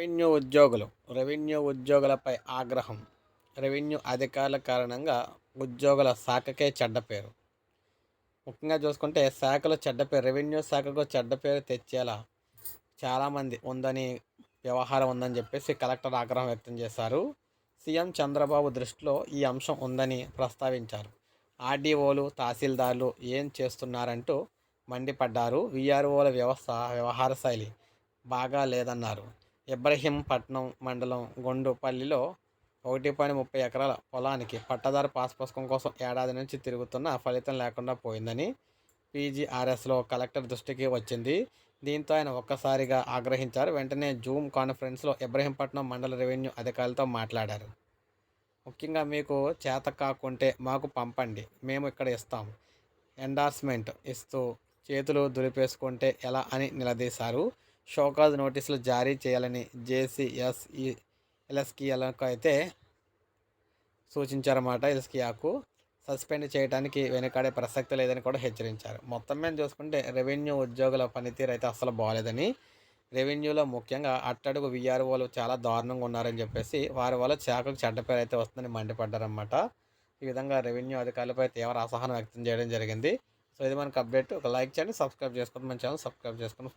Revenue ఉద్యోగులు revenue ఉద్యోగులపై ఆగ్రహం revenue అధికారుల కారణంగా ఉద్యోగుల శాఖకే చెడ్డ పేరు. ముఖ్యంగా చూసుకుంటే శాఖలో చెడ్డ పేరు రెవెన్యూ శాఖకు చెడ్డ పేరు తెచ్చేలా చాలామంది ఉందని వ్యవహారం ఉందని చెప్పేసి కలెక్టర్ ఆగ్రహం వ్యక్తం చేశారు. సీఎం చంద్రబాబు దృష్టిలో ఈ అంశం ఉందని ప్రస్తావించారు. ఆర్డీఓలు తహసీల్దార్లు ఏం చేస్తున్నారంటూ మండిపడ్డారు. వీఆర్ఓల వ్యవస్థ వ్యవహార శైలి బాగా లేదన్నారు. ఇబ్రహీంపట్నం మండలం గొండుపల్లిలో ఒకటి పాయింట్ ముప్పై ఎకరాల పొలానికి పట్టదారు పాస్ పుస్తకం కోసం ఏడాది నుంచి తిరుగుతున్న ఫలితం లేకుండా పోయిందని పీజీఆర్ఎస్లో కలెక్టర్ దృష్టికి వచ్చింది. దీంతో ఆయన ఒక్కసారిగా ఆగ్రహించారు. వెంటనే జూమ్ కాన్ఫరెన్స్లో ఇబ్రహీంపట్నం మండల రెవెన్యూ అధికారులతో మాట్లాడారు. ముఖ్యంగా మీకు చేత కాకుంటే మాకు పంపండి. మేము ఇక్కడ ఇస్తాం. ఎండార్స్మెంట్ ఇస్తూ చేతులు దులిపేసుకుంటే ఎలా అని నిలదీశారు. షోకాజ్ నోటీసులు జారీ చేయాలని జేసీఎస్ఈ ఎల్ఎస్కియాలకు అయితే సూచించారన్నమాట. ఎల్స్కియాకు సస్పెండ్ చేయడానికి వెనుకాడే ప్రసక్తి లేదని కూడా హెచ్చరించారు. మొత్తం మీద చూసుకుంటే రెవెన్యూ ఉద్యోగుల పనితీరు అయితే అసలు బాగాలేదని రెవెన్యూలో ముఖ్యంగా అట్టడుగు విఆర్ఓలు చాలా దారుణంగా ఉన్నారని చెప్పేసి వారి వల్ల శాఖకు చెడ్డ పేరు అయితే వస్తుందని మండిపడ్డారనమాట ఈ విధంగా రెవెన్యూ అధికారులపై తీవ్ర అసహనం వ్యక్తం చేయడం జరిగింది. సో ఇది మనకు అప్డేట్. ఒక లైక్ చేయండి సబ్స్క్రైబ్ చేసుకుని మన ఛానల్ సబ్స్క్రైబ్ చేసుకుని